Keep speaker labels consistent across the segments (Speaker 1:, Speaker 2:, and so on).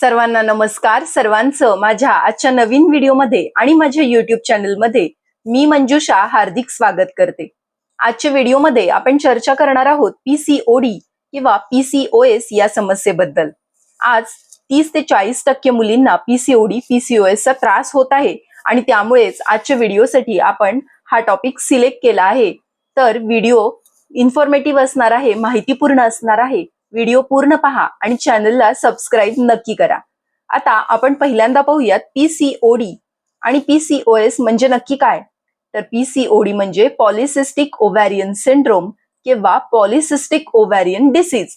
Speaker 1: सर्वांना नमस्कार. सर्वांचं माझ्या आजच्या नवीन व्हिडिओमध्ये आणि माझ्या युट्यूब चॅनलमध्ये मी मंजुषा हार्दिक स्वागत करते. आजच्या व्हिडिओमध्ये आपण चर्चा करणार आहोत पीसीओडी किंवा पीसीओएस या समस्येबद्दल. आज तीस ते चाळीस टक्के मुलींना पीसीओडी पीसीओएस चा त्रास होत आहे आणि त्यामुळेच आजच्या व्हिडिओसाठी आपण हा टॉपिक सिलेक्ट केला आहे. तर व्हिडिओ इन्फॉर्मेटिव्ह असणार आहे माहितीपूर्ण असणार आहे. व्हिडिओ पूर्ण पहा आणि चॅनलला सबस्क्राईब नक्की करा. आता आपण पहिल्यांदा पाहूयात पीसीओडी आणि पीसीओएस म्हणजे नक्की काय? तर पीसीओडी म्हणजे पॉलिसिस्टिक ओव्हॅरियन सिंड्रोम किंवा पॉलिसिस्टिक ओव्हॅरियन डिसीज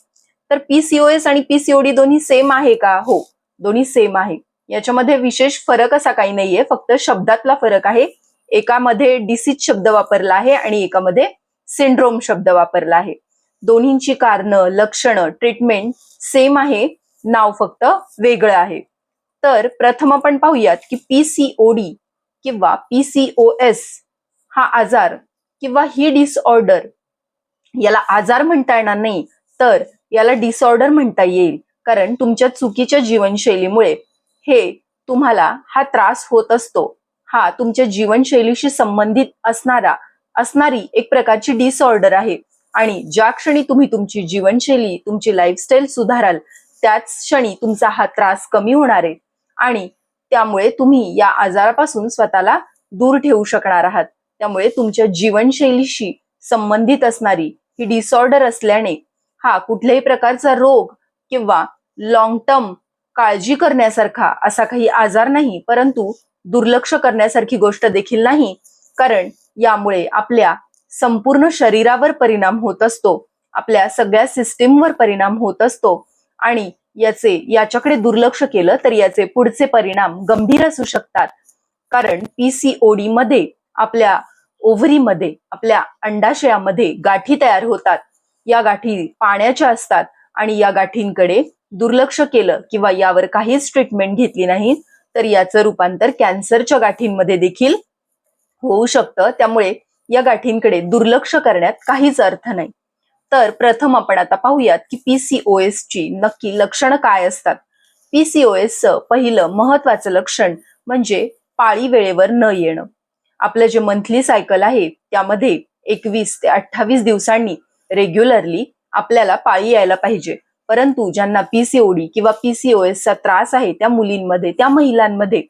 Speaker 1: तर पीसीओएस आणि पीसीओडी दोन्ही सेम आहे का? हो दोन्ही सेम आहे. याच्यामध्ये विशेष फरक असा काही नाहीये फक्त शब्दातला फरक आहे. एकामध्ये डिसीज शब्द वापरला आहे आणि एकामध्ये सिंड्रोम शब्द वापरला आहे. दोन्हींची कारणं लक्षणं ट्रीटमेंट सेम आहे. नाव फक्त वेगळं आहे. तर प्रथम आपण पाहूयात की पीसीओडी किंवा पीसीओएस हा आजार किंवा ही डिसऑर्डर याला आजार म्हणता येणार नाही तर याला डिसऑर्डर म्हणता येईल. कारण तुमच्या चुकीच्या जीवनशैलीमुळे हे तुम्हाला हा त्रास होत असतो. हा तुमच्या जीवनशैलीशी संबंधित असणारा असणारी एक प्रकारची डिसऑर्डर आहे. आणि ज्या क्षणी तुम्ही तुमची जीवनशैली तुमची लाईफस्टाईल सुधाराल त्याच क्षणी तुमचा हा त्रास कमी होणार आहे. आणि त्यामुळे तुम्ही या आजारापासून स्वतःला दूर ठेवू शकणार आहात. त्यामुळे तुमच्या जीवनशैलीशी संबंधित असणारी ही डिसऑर्डर असल्याने हा कुठल्याही प्रकारचा रोग किंवा लॉंग टर्म काळजी करण्यासारखा असा काही आजार नाही परंतु दुर्लक्ष करण्यासारखी गोष्ट देखील नाही. कारण यामुळे आपल्या संपूर्ण शरीरावर परिणाम होत असतो. आपल्या सगळ्या सिस्टीमवर परिणाम होत असतो. आणि याचे याच्याकडे दुर्लक्ष केलं तर याचे पुढचे परिणाम गंभीर असू शकतात. कारण पीसीओडी मध्ये आपल्या ओव्हरीमध्ये आपल्या अंडाशयामध्ये गाठी तयार होतात. या गाठी पाण्याच्या असतात आणि या गाठींकडे दुर्लक्ष केलं किंवा यावर काहीच ट्रीटमेंट घेतली नाही तर याचं रूपांतर कॅन्सरच्या गाठींमध्ये देखील होऊ शकतं. त्यामुळे या गाठींकडे दुर्लक्ष करण्यात काहीच अर्थ नाही. तर प्रथम आपण आता पाहूयात की पीसीओएस ची नक्की लक्षणं काय असतात? पीसीओएस पहिलं महत्वाचं लक्षण म्हणजे पाळी वेळेवर न येणं. आपलं जे मंथली सायकल आहे त्यामध्ये एकवीस ते अठ्ठावीस दिवसांनी रेग्युलरली आपल्याला पाळी यायला पाहिजे. परंतु ज्यांना पीसीओडी किंवा पीसीओएस चा त्रास आहे त्या मुलींमध्ये त्या महिलांमध्ये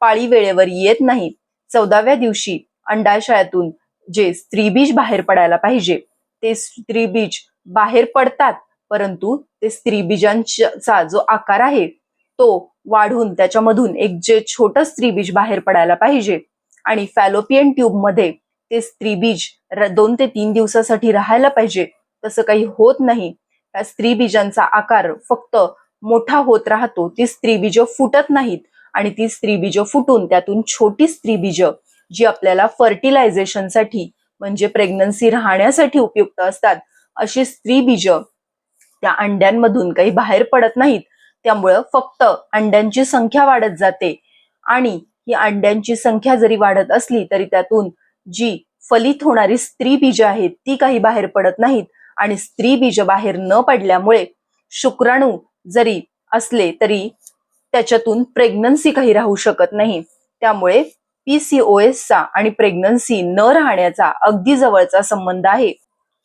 Speaker 1: पाळी वेळेवर येत नाही. चौदाव्या दिवशी अंडाशयातून जे स्त्रीबीज बाहेर पडायला पाहिजे ते स्त्रीबीज बाहेर पडतात परंतु ते स्त्रीबीजांचा जो आकार आहे तो वाढून त्याच्यामधून एक जे छोटं स्त्रीबीज बाहेर पडायला पाहिजे आणि फॅलोपियन ट्यूबमध्ये ते स्त्रीबीज दोन ते तीन दिवसासाठी राहायला पाहिजे तसं काही होत नाही. त्या स्त्रीबीजांचा आकार फक्त मोठा होत राहतो ती स्त्रीबीज फुटत नाहीत आणि ती स्त्रीबीज फुटून त्यातून छोटी स्त्रीबीज जी आपल्याला फर्टिलायझेशनसाठी म्हणजे प्रेग्नन्सी राहण्यासाठी उपयुक्त असतात अशी स्त्री बीज त्या अंड्यांमधून काही बाहेर पडत नाहीत त्यामुळं फक्त अंड्यांची संख्या वाढत जाते. आणि ही अंड्यांची संख्या जरी वाढत असली तरी त्यातून जी फलित होणारी स्त्री बीज आहेत ती काही बाहेर पडत नाहीत. आणि स्त्री बीज बाहेर न पडल्यामुळे शुक्राणू जरी असले तरी त्याच्यातून प्रेग्नन्सी काही राहू शकत नाही. त्यामुळे पीसीओएसचा चा आणि प्रेग्नन्सी न राहण्याचा अगदी जवळचा संबंध आहे.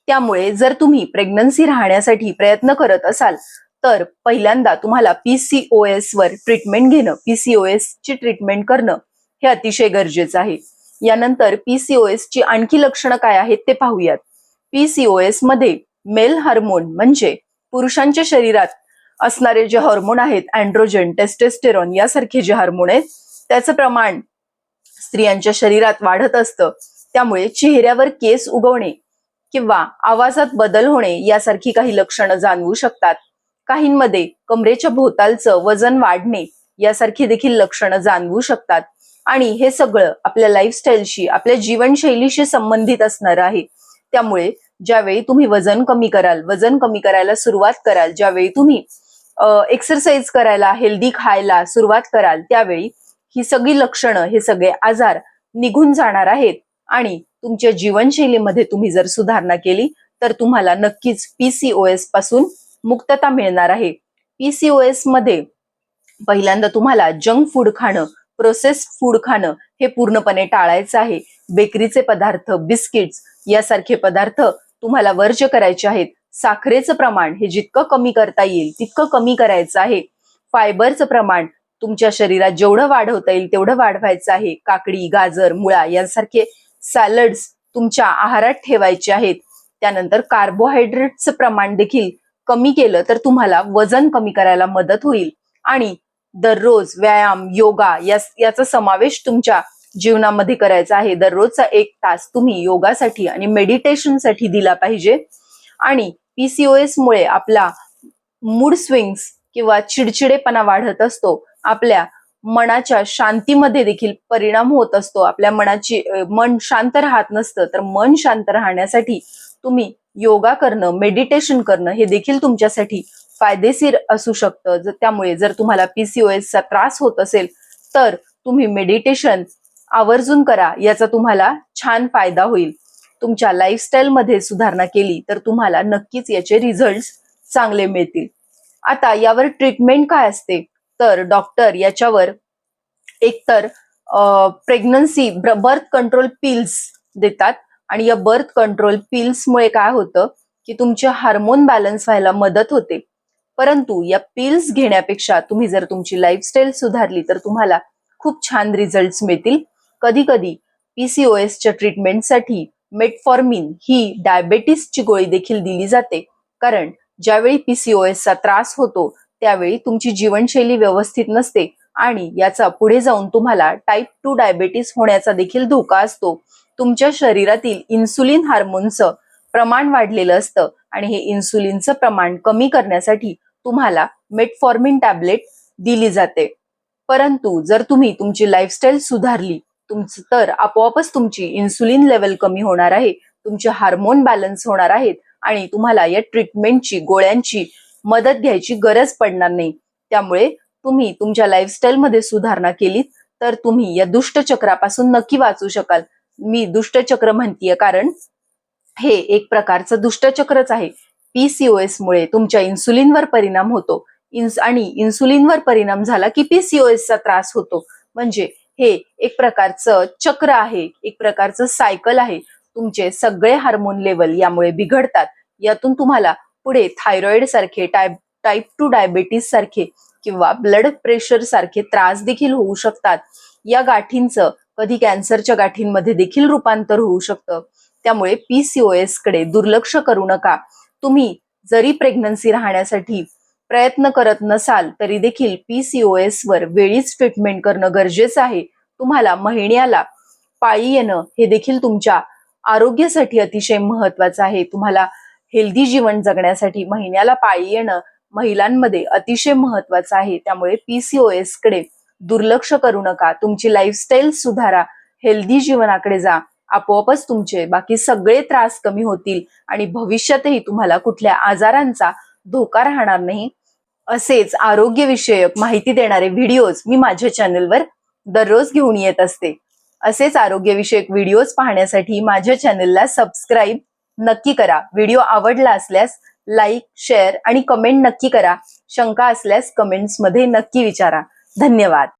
Speaker 1: त्यामुळे जर तुम्ही प्रेग्नन्सी राहण्यासाठी प्रयत्न करत असाल तर पहिल्यांदा तुम्हाला पीसीओएस वर ट्रीटमेंट घेणं पीसीओएस ची ट्रीटमेंट करणं हे अतिशय गरजेचं आहे. यानंतर पीसीओएस ची आणखी लक्षणं काय आहेत ते पाहूयात. पीसीओएसमध्ये मेल हार्मोन म्हणजे पुरुषांच्या शरीरात असणारे जे हार्मोन आहेत अँड्रोजन टेस्टेस्टेरॉन यासारखे जे हार्मोन आहेत त्याचं प्रमाण स्त्रियांच्या शरीरात वाढत असतं. त्यामुळे चेहऱ्यावर केस उगवणे किंवा आवाजात बदल होणे यासारखी काही लक्षणं जाणवू शकतात. काहींमध्ये कमरेच्या भोवतालचं वजन वाढणे यासारखी देखील लक्षणं जाणवू शकतात. आणि हे सगळं आपल्या लाईफस्टाईलशी आपल्या जीवनशैलीशी संबंधित असणार आहे. त्यामुळे ज्यावेळी तुम्ही वजन कमी कराल वजन कमी करायला सुरुवात कराल ज्यावेळी तुम्ही एक्सरसाइज करायला हेल्दी खायला सुरुवात कराल त्यावेळी ही सगळी लक्षणं हे सगळे आजार निघून जाणार आहेत आणि तुमच्या जीवनशैलीमध्ये तुम्ही जर सुधारणा केली तर तुम्हाला नक्कीच पीसीओएसपासून मुक्तता मिळणार आहे. पीसीओएसमध्ये पहिल्यांदा तुम्हाला जंक फूड खाणं प्रोसेस्ड फूड खाणं हे पूर्णपणे टाळायचं आहे. बेकरीचे पदार्थ बिस्किट्स यासारखे पदार्थ तुम्हाला वर्ज्य करायचे आहेत. साखरेचं प्रमाण हे जितकं कमी करता येईल तितकं कमी करायचं आहे. फायबरचं प्रमाण तुमच्या शरीरात जेवढं वाढवता येईल तेवढं वाढवायचं आहे. काकडी गाजर मुळा यांसारखे सॅलड्स तुमच्या आहारात ठेवायचे आहेत. त्यानंतर कार्बोहायड्रेटचं प्रमाण देखील कमी केलं तर तुम्हाला वजन कमी करायला मदत होईल. आणि दररोज व्यायाम योगा याचा समावेश तुमच्या जीवनामध्ये करायचा आहे. दररोजचा एक तास तुम्ही योगासाठी आणि मेडिटेशनसाठी दिला पाहिजे. आणि पीसीओएस मुळे आपला मूड स्विंग्स किंवा चिडचिडेपणा वाढत असतो. आपल्या मनाच्या शांतीमध्ये देखील परिणाम होत असतो. आपल्या मनाची मन शांत राहत नसतं. तर मन शांत राहण्यासाठी तुम्ही योगा करणं मेडिटेशन करणं हे देखील तुमच्यासाठी फायदेशीर असू शकतं. जर त्यामुळे जर तुम्हाला पीसीओएसचा त्रास होत असेल तर तुम्ही मेडिटेशन आवर्जून करा. याचा तुम्हाला छान फायदा होईल. तुमच्या लाईफस्टाईलमध्ये सुधारणा केली तर तुम्हाला नक्कीच याचे रिझल्ट चांगले मिळतील. आता यावर ट्रीटमेंट काय असते? तर डॉक्टर याच्यावर एकतर प्रेग्नन्सी बर्थ कंट्रोल पिल्स देतात. आणि या बर्थ कंट्रोल पिल्समुळे काय होतं की तुमचे हार्मोन बॅलन्स व्हायला मदत होते. परंतु या पिल्स घेण्यापेक्षा तुम्ही जर तुमची लाईफस्टाईल सुधारली तर तुम्हाला खूप छान रिझल्ट मिळतील. कधी कधी पीसीओएसच्या ट्रीटमेंटसाठी मेटफॉर्मिन ही डायबेटीसची गोळी देखील दिली जाते. कारण ज्यावेळी पीसीओएसचा त्रास होतो त्यावेळी तुमची जीवनशैली व्यवस्थित नसते आणि याचा पुढे जाऊन तुम्हाला टाईप टू डायबेटीस होण्याचा देखील धोका असतो. तुमच्या शरीरातील इन्सुलिन हार्मोनचं प्रमाण वाढलेलं असतं आणि हे इन्सुलिनचं प्रमाण कमी करण्यासाठी तुम्हाला मेटफॉर्मिन टॅबलेट दिली जाते. परंतु जर तुम्ही तुमची लाईफस्टाईल सुधारली तुमचं तर आपोआपच तुमची इन्सुलिन लेवल कमी होणार आहे तुमचे हार्मोन बॅलन्स होणार आहेत आणि तुम्हाला या ट्रीटमेंटची गोळ्यांची मदत घ्यायची गरज पडणार नाही. त्यामुळे तुम्ही तुमच्या लाईफस्टाईलमध्ये सुधारणा केलीत तर तुम्ही या दुष्टचक्रापासून नक्की वाचू शकाल. मी दुष्टचक्र म्हणतीये कारण हे एक प्रकारचं दुष्टचक्रच आहे. पीसीओएस मुळे तुमच्या इन्सुलिनवर परिणाम होतो. इन्स आणि इन्सुलिनवर परिणाम झाला की पीसीओएसचा चा त्रास होतो. म्हणजे हे एक प्रकारचं चक्र आहे एक प्रकारचं सायकल आहे. तुमचे सगळे हार्मोन लेवल यामुळे बिघडतात. यातून तुम्हाला पुढे थायरॉइड सारखे टाईप टाईप टू डायबेटीस सारखे किंवा ब्लड प्रेशर सारखे त्रास देखील होऊ शकतात. या गाठींचं कधी कॅन्सरच्या गाठींमध्ये देखील रूपांतर होऊ शकतं. त्यामुळे पीसीओएसकडे दुर्लक्ष करू नका. तुम्ही जरी प्रेग्नन्सी राहण्यासाठी प्रयत्न करत नसाल तरी देखील पीसीओएस वर वेळीच ट्रीटमेंट करणं गरजेचं आहे. तुम्हाला महिन्याला पाळी येणं हे देखील तुमच्या आरोग्यासाठी अतिशय महत्वाचं आहे. तुम्हाला हेल्दी जीवन जगण्यासाठी महिन्याला पाळी येणं महिलांमध्ये अतिशय महत्वाचं आहे. त्यामुळे पीसीओएसकडे दुर्लक्ष करू नका. तुमची लाईफस्टाईल सुधारा. हेल्दी जीवनाकडे जा. आपोआपच तुमचे बाकी सगळे त्रास कमी होतील आणि भविष्यातही तुम्हाला कुठल्या आजारांचा धोका राहणार नाही. असेच आरोग्यविषयक माहिती देणारे व्हिडिओज मी माझ्या चॅनलवर दररोज घेऊन येत असते. असेच आरोग्यविषयक व्हिडिओज पाहण्यासाठी माझ्या चॅनलला सबस्क्राईब नक्की करा. व्हिडिओ आवडला असल्यास लाईक शेअर आणि कमेंट नक्की करा. शंका असल्यास कमेंट्समध्ये नक्की विचारा. धन्यवाद.